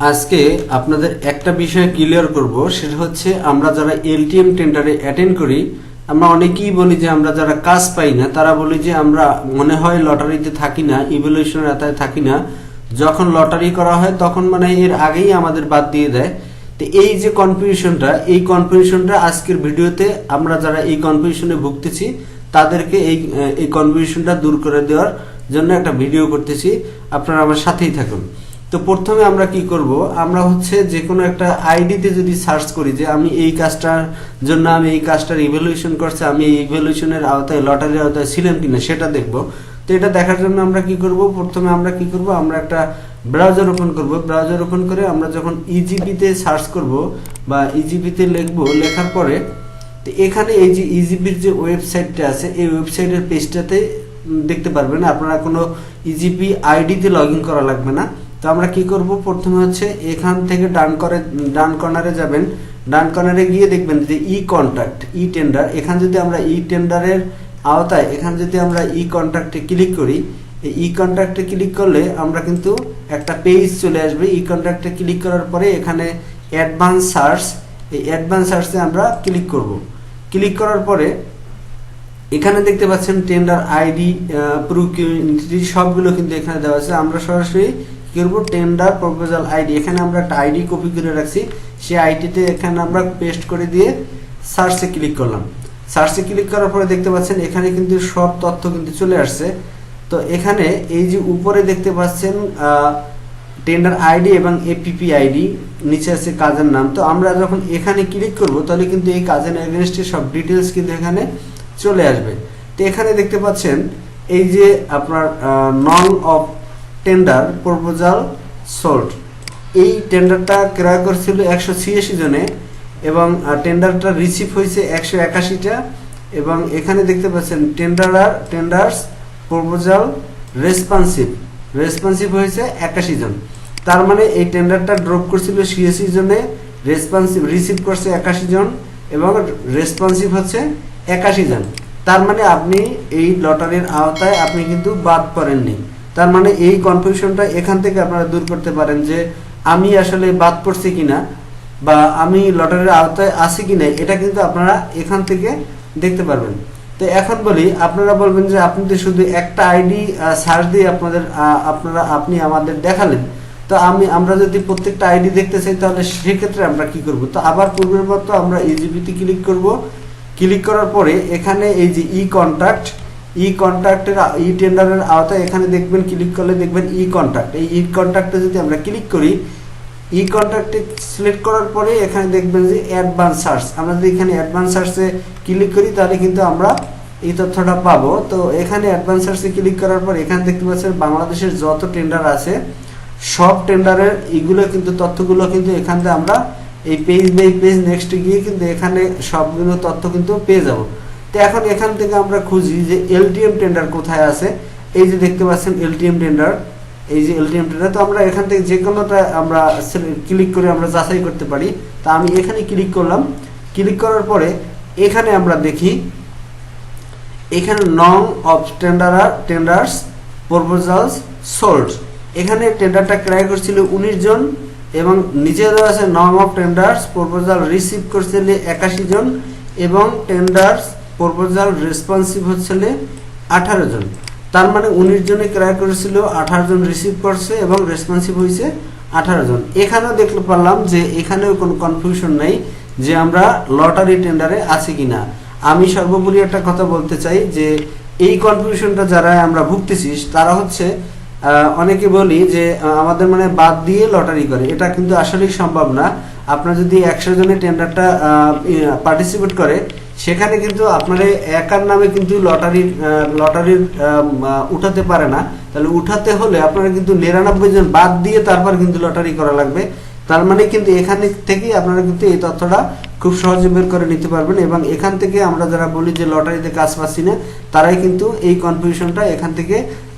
আজকে আপনাদের একটা বিষয় ক্লিয়ার করব, সেটা হচ্ছে আমরা যারা এলটিএম টেন্ডারে অ্যাটেন্ড করি, আমরা অনেকেই বলি যে আমরা যারা কাজ পাই না, তারা বলি যে আমরা মনে হয় লটারিতে থাকি না ইভলিউশনের আতায় থাকি না। যখন লটারি করা হয়, তখন মানে এর আগেই আমাদের বাদ দিয়ে দেয়। তো এই যে কনফিউশনটা এই কনফিউশনটা আজকের ভিডিওতে আমরা যারা এই কনফিউশনে ভুগতেছি, তাদেরকে এই এই কনফিউশনটা দূর করে দেওয়ার জন্য একটা ভিডিও করতেছি। আপনারা আমার সাথেই থাকুন। তো প্রথমে আমরা কি করব? আমরা হচ্ছে যে কোনো একটা আইডিতে যদি সার্চ করি যে আমি এই কাজটার জন্য আমি এই কাজটার ইভ্যালুয়েশন করছি, আমি এই ইভ্যালুয়েশনের আওতায় লটারির আওতায় ছিলাম কিনা সেটা দেখব। তো এটা দেখার জন্য আমরা কি করব? প্রথমে আমরা কি করব? আমরা একটা ব্রাউজার ওপেন করব। ব্রাউজার ওপেন করে আমরা যখন ইজিপিতে সার্চ করব বা ইজিপিতে লিখব, লেখার পরে তো এখানে এই যে ইজিপির যে ওয়েবসাইটটা আছে, এই ওয়েবসাইটের পেজটাতে দেখতে পারবেন, আপনারা কোনো ইজিপি আইডিতে লগ ইন করা লাগবে না। তো আমরা কি করব? প্রথমে হচ্ছে এখান থেকে ডান করে, ডান কর্নারে যাবেন। ডান কর্নারে গিয়ে দেখবেন যে ই কন্ট্যাক্ট ই টেন্ডার এখান যদি আমরা ই টেন্ডারের আওতায়, এখান যদি আমরা ই কন্ট্যাক্টে ক্লিক করি, এই ই কন্ট্যাক্টে ক্লিক করলে আমরা কিন্তু একটা পেজ চলে আসবে। ই কন্ট্যাক্টে ক্লিক করার পরে এখানে অ্যাডভান্স সার্চ এই অ্যাডভান্স সার্চে আমরা ক্লিক করব। ক্লিক করার পরে এখানে দেখতে পাচ্ছেন টেন্ডার আইডি প্রুকিউনিটি সবগুলো কিন্তু এখানে দেওয়া আছে। আমরা সরাসরি করব টেন্ডার প্রপোজাল আইডি এখানে আমরা একটা আইডি কপি করে রাখছি। সেই আইডিতে এখানে আমরা পেস্ট করে দিয়ে সার্চে ক্লিক করলাম। সার্চে ক্লিক করার পরে দেখতে পাচ্ছেন, এখানে কিন্তু সব তথ্য কিন্তু চলে আসছে। তো এখানে এই যে উপরে দেখতে পাচ্ছেন টেন্ডার আইডি এবং এপিপি আইডি নিচে আছে কাজের নাম। তো আমরা যখন এখানে ক্লিক করব, তাহলে কিন্তু এই কাজের এগেনস্টে সব ডিটেলস কিন্তু এখানে চলে আসবে। তো এখানে দেখতে পাচ্ছেন, এই যে আপনার non of tender proposal sold এই টেন্ডারটা ক্রয় করছিল একশো ছিয়াশি জনে এবং টেন্ডারটা রিসিভ হয়েছে একশো একাশিটা এবং এখানে দেখতে পাচ্ছেন tenderer tenders proposal responsive responsive হয়েছে একাশি জন। তার মানে এই টেন্ডারটা ড্রপ করছিল ছিয়াশি জনে রেসপন্সিভ রিসিভ করছে একাশি জন এবং রেসপন্সিভ হচ্ছে একাশি জন। তার মানে আপনি এই লটারির আওতায় আপনি কিন্তু বাদ পড়েননি। তার মানে এই কনফিউশনটা এখান থেকে আপনারা দূর করতে পারেন যে আমি আসলে বাদ পড়ছি কিনা বা আমি লটারির আওতায় আছি কিনা, এটা কিন্তু আপনারা এখান থেকে দেখতে পারবেন। তো এখন বলি, আপনারা বলবেন যে আপনি তো শুধু একটা আইডি সার্চ দিয়ে আপনাদের আপনারা, আপনি আমাদের দেখালেন। তো আমি, আমরা যদি প্রত্যেকটা আইডি দেখতে চাই, তাহলে সেক্ষেত্রে আমরা কি করব? তো আবার পূর্বের মতো আমরা ইজিবিতে ক্লিক করব। ক্লিক করার পরে এখানে এই যে ই কন্ট্যাক্ট ই কন্ট্যাক্টের ই টেন্ডারের আওতায় এখানে দেখবেন ক্লিক করলে দেখবেন ই কন্ট্যাক্ট এই ই কন্ট্যাক্টে যদি আমরা ক্লিক করি ই কন্ট্যাক্টে সিলেক্ট করার পরে এখানে দেখবেন যে অ্যাডভান্স সার্চ আমরা যদি এখানে অ্যাডভান্স সার্চে ক্লিক করি, তাহলে কিন্তু আমরা এই তথ্যটা পাবো। তো এখানে অ্যাডভান্স সার্চে ক্লিক করার পর এখানে দেখতে পাচ্ছেন বাংলাদেশের যত টেন্ডার আছে, সব টেন্ডারের এগুলো কিন্তু, তথ্যগুলো কিন্তু এখান থেকে আমরা এই পেজ বাই পেজ নেক্সট গিয়ে কিন্তু এখানে সবগুলো তথ্য কিন্তু পেয়ে যাব। তো এখন এখান থেকে আমরা খুঁজি যে এলটিএম টেন্ডার কোথায় আছে। এই যে দেখতে পাচ্ছেন এলটিএম টেন্ডার এই যে এলটিএম টেন্ডার তো আমরা এখান থেকে যে কোনোটা আমরা ক্লিক করে আমরা যাচাই করতে পারি। তা আমি এখানে ক্লিক করলাম। ক্লিক করার পরে এখানে আমরা দেখি, এখানে নং of tender tenders proposals sold এখানে টেন্ডারটা ক্রয় করছিল উনিশ জন এবং নিচে দেওয়া আছে নং অফ টেন্ডার্স প্রপোজাল রিসিভ করছিল একাশি জন এবং টেন্ডার্স প্রপোজাল রেসপন্সিভ হচ্ছিল আঠারো জন। তার মানে উনিশ জনে ক্রয় করেছিল, আঠারো জন রিসিভ করছে এবং রেসপন্সিভ হয়েছে আঠারো জন। এখানেও দেখতে পারলাম যে এখানেও কোনো কনফিউশন নেই যে আমরা লটারি টেন্ডারে আছি কিনা। আমি সর্বোপরি একটা কথা বলতে চাই যে এই কনফিউশনটা যারা আমরা ভুগতেছি, তারা হচ্ছে অনেকে বলি যে আমাদের মানে বাদ দিয়ে লটারি করে। এটা কিন্তু আসলেই সম্ভব না। আপনার যদি একশো জনের টেন্ডারটা পার্টিসিপেট করে সেখানে কিন্তু আপনার একার নামে কিন্তু লটারির লটারির উঠাতে পারে না। তাহলে উঠাতে হলে আপনারা কিন্তু নিরানব্বই জন বাদ দিয়ে তারপর কিন্তু লটারি করা লাগবে। তার মানে কিন্তু এখান থেকেই আপনারা কিন্তু এই তথ্যটা খুব সহজে বের করে নিতে পারবেন এবং এখান থেকে আমরা যারা বলি যে লটারিতে কাজ পাচ্ছি না, তারাই কিন্তু এই কনফিউশনটা এখান থেকে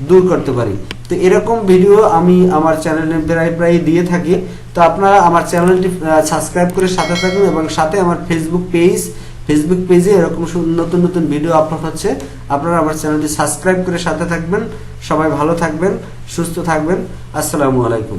দূর করতে পারি। তো এরকম ভিডিও আমি আমার চ্যানেলে প্রায় প্রায় দিয়ে থাকি। তো আপনারা আমার চ্যানেলটি সাবস্ক্রাইব করে সাথে থাকুন এবং সাথে আমার ফেসবুক পেজ ফেসবুক পেজে এরকম নতুন নতুন ভিডিও আপলোড হচ্ছে। আপনারা আমার চ্যানেলটি সাবস্ক্রাইব করে সাথে থাকবেন। সবাই ভালো থাকবেন, সুস্থ থাকবেন। আসসালামু আলাইকুম।